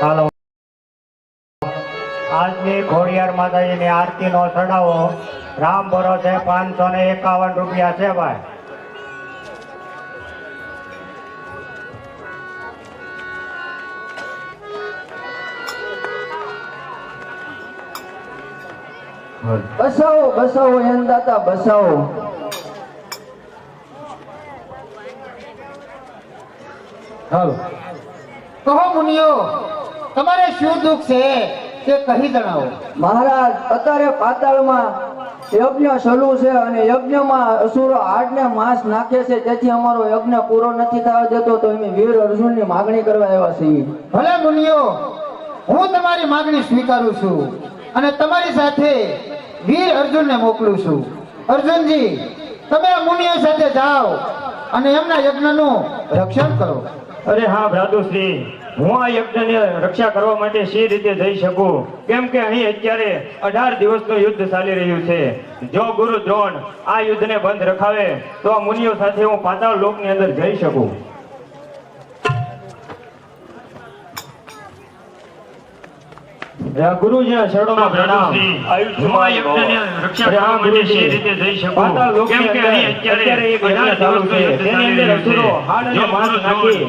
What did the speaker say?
હાલો. આજની ખોડિયાર માતાજીની આરતીનો ચડાવો રામ ભરોસે પાંચસો ને એકાવન રૂપિયા છે ભાઈ. બસાવો બસાવો દાતા બસાવો. હાલો. કહો મુનિયો. તમારે શું દુઃખ છે તે કહી જણાવો. મહારાજ અત્યારે પાતાળમાં યજ્ઞ શરૂ છે અને યજ્ઞમાં અસુરો આઠને માંસ નાખે છે. તેથી અમારો યજ્ઞ પૂરો નથી થવા જતો તો અમે વીર અર્જુનની માગણી કરવા આવ્યા છીએ. ભલે મુનિયો હું તમારી માગણી સ્વીકારું છું અને તમારી સાથે વીર અર્જુનને મોકલું છું. અર્જુનજી તમે આ મુનિયો સાથે જાઓ અને એમના યજ્ઞનું રક્ષણ કરો. અરે હા ભ્રાતુશ્રી હું આ યજ્ઞની રક્ષા કરવા માટે સી રીતે જઈ શકું? કેમ કે અહીં અત્યારે અઢાર દિવસનું યુદ્ધ ચાલી રહ્યું છે. જો ગુરુ દ્રોણ આ યુદ્ધને બંધ રખાવે તો આ મુનિઓ સાથે હું પાતાળ લોકની અંદર જઈ શકું. ગુરુજીના શરણોમાં પ્રણામ. રક્ષા કરવા રીતે જઈ શકું? પાતાળ લોકની અંદર અત્યારે એક ચાલુ છે. તેની અંદર અસુરો હાડ અને માંસ નાખી